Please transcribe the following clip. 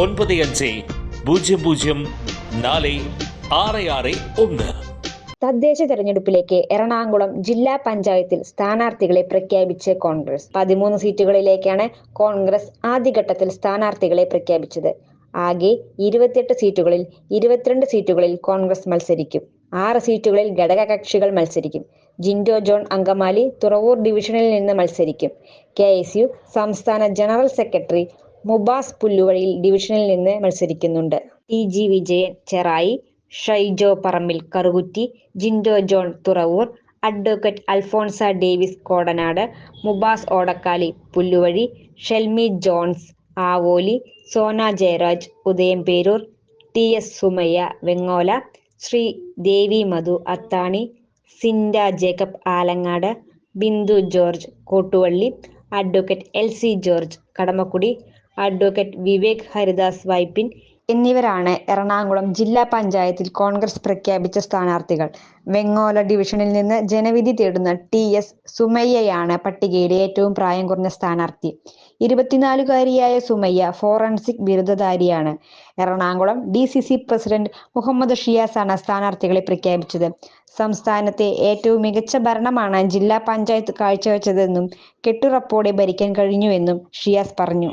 ഒൻപത് അഞ്ച് പൂജ്യം പൂജ്യം നാല് ആറ് ആറ് ഒന്ന്. തദ്ദേശ തെരഞ്ഞെടുപ്പിലേക്ക് എറണാകുളം ജില്ലാ പഞ്ചായത്തിൽ സ്ഥാനാർത്ഥികളെ പ്രഖ്യാപിച്ച് കോൺഗ്രസ്. പതിമൂന്ന് സീറ്റുകളിലേക്കാണ് കോൺഗ്രസ് ആദ്യഘട്ടത്തിൽ സ്ഥാനാർത്ഥികളെ പ്രഖ്യാപിച്ചത്. ആകെ ഇരുപത്തിയെട്ട് സീറ്റുകളിൽ ഇരുപത്തിരണ്ട് സീറ്റുകളിൽ കോൺഗ്രസ് മത്സരിക്കും. ആറ് സീറ്റുകളിൽ ഘടകകക്ഷികൾ മത്സരിക്കും. ജിൻഡോ ജോൺ അങ്കമാലി തുറവൂർ ഡിവിഷനിൽ നിന്ന് മത്സരിക്കും. കെ എസ് യു സംസ്ഥാന ജനറൽ സെക്രട്ടറി മുബാസ് പുല്ലുവഴിയിൽ ഡിവിഷനിൽ നിന്ന് മത്സരിക്കുന്നുണ്ട്. T G Vijayan Cherai Shaijo Parambil Karukutty Jindo John Thuravoor advocate Alphonsa Davis Kodanad Mubas Odakkali Pulluvazhi Shelmi Johns Avoli Sona Jayaraj Udayamperoor T S Sumayya Vengola Sree Devi Madhu Athani Sinda Jacob Alangad Bindu George Kottuvally advocate L C George Kadamakkudy advocate Vivek Haridas Vypin എന്നിവരാണ് എറണാകുളം ജില്ലാ പഞ്ചായത്തിൽ കോൺഗ്രസ് പ്രഖ്യാപിച്ച സ്ഥാനാർത്ഥികൾ. വെങ്ങോല ഡിവിഷനിൽ നിന്ന് ജനവിധി തേടുന്ന T S സുമയ്യയാണ് പട്ടികയിലെ ഏറ്റവും പ്രായം കുറഞ്ഞ സ്ഥാനാർത്ഥി. ഇരുപത്തിനാലുകാരിയായ Sumayya forensic ബിരുദധാരിയാണ്. Ernakulam D C C president Muhammad ഷിയാസാണ് സ്ഥാനാർത്ഥികളെ പ്രഖ്യാപിച്ചത്. സംസ്ഥാനത്തെ ഏറ്റവും മികച്ച ഭരണമാണ് ജില്ലാ പഞ്ചായത്ത് കാഴ്ചവെച്ചതെന്നും കെട്ടുറപ്പോടെ ഭരിക്കാൻ കഴിഞ്ഞുവെന്നും ഷിയാസ് പറഞ്ഞു.